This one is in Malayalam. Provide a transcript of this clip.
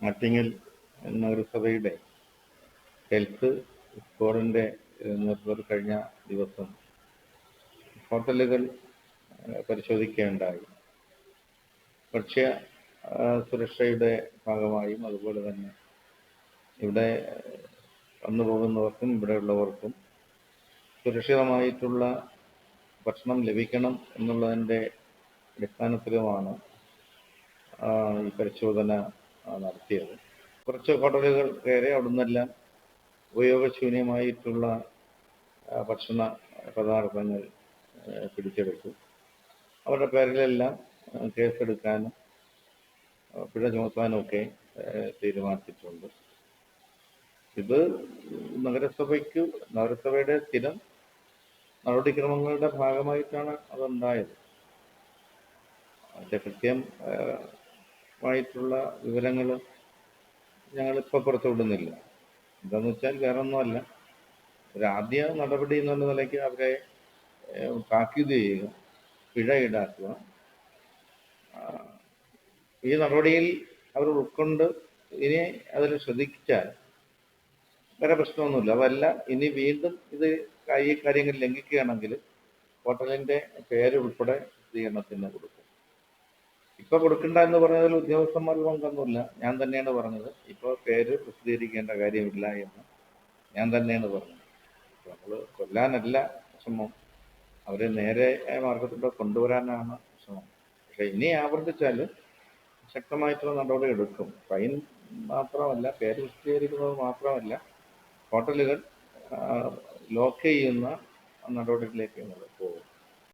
ആറ്റിങ്ങൽ നഗരസഭയുടെ ഹെൽത്ത് സ്ക്വാഡിന്റെ നേതൃത്വത്തിൽ കഴിഞ്ഞ ദിവസം ഹോട്ടലുകൾ പരിശോധിക്കേണ്ടായി. ഭക്ഷ്യ സുരക്ഷയുടെ ഭാഗമായും അതുപോലെ തന്നെ ഇവിടെ വന്നു പോകുന്നവർക്കും ഇവിടെയുള്ളവർക്കും സുരക്ഷിതമായിട്ടുള്ള ഭക്ഷണം ലഭിക്കണം എന്നുള്ളതിന്റെ അടിസ്ഥാനത്തിലുമാണ് ഈ പരിശോധന നടത്തിയത്. കുറച്ച് ഹോട്ടലുകൾ കയറി അവിടുന്നെല്ലാം ഉപയോഗശൂന്യമായിട്ടുള്ള ഭക്ഷണ പദാർത്ഥങ്ങൾ പിടിച്ചെടുത്തു. അവരുടെ പേരിലെല്ലാം കേസെടുക്കാനും പിഴ ചുമത്താനും ഒക്കെ തീരുമാനിച്ചിട്ടുണ്ട്. ഇത് നഗരസഭയ്ക്ക് നഗരസഭയുടെ സ്ഥിരം നടപടിക്രമങ്ങളുടെ ഭാഗമായിട്ടാണ് അതുണ്ടായത്. അതിന്റെ കൃത്യം ആ, മായിട്ടുള്ള വിവരങ്ങൾ ഞങ്ങളിപ്പോൾ പുറത്തുവിടുന്നില്ല എന്താന്ന് വെച്ചാൽ വേറെ ഒന്നുമല്ല ഒരു ആദ്യ നടപടി എന്നുള്ള നിലയ്ക്ക് അവരെ താക്കീത് ചെയ്യുക പിഴ ഈടാക്കുക. ഈ നടപടിയിൽ അവർ ഉൾക്കൊണ്ട് ഇനി അതിൽ ശ്രദ്ധിച്ചാൽ വേറെ പ്രശ്നമൊന്നുമില്ല. അതല്ല ഇനി വീണ്ടും ഇത് ഈ കാര്യങ്ങൾ ലംഘിക്കുകയാണെങ്കിൽ ഹോട്ടലിന്റെ പേര് ഉൾപ്പെടെ സ്ഥിരീകരണത്തിന് കൊടുക്കും. ഇപ്പൊ കൊടുക്കണ്ട എന്ന് പറഞ്ഞതിൽ ഉദ്യോഗസ്ഥന്മാർ പങ്കൊന്നുമില്ല. ഞാൻ തന്നെയാണ് പറഞ്ഞത്. ഇപ്പോൾ പേര് പ്രസിദ്ധീകരിക്കേണ്ട കാര്യമില്ല എന്ന് ഞാൻ തന്നെയാണ് പറഞ്ഞത്. നമ്മൾ കൊല്ലാനല്ല ശ്രമം അവരെ നേരെ മാർഗത്തിലൂടെ കൊണ്ടുവരാനാണ് ശ്രമം പക്ഷെ ഇനി ആവർത്തിച്ചാൽ ശക്തമായിട്ടുള്ള നടപടി എടുക്കും. ഫൈൻ മാത്രമല്ല പേര് പ്രസിദ്ധീകരിക്കുന്നത് മാത്രമല്ല ഹോട്ടലുകൾ ലോക്ക് ചെയ്യുന്ന നടപടികളിലേക്ക് നമ്മൾ പോകും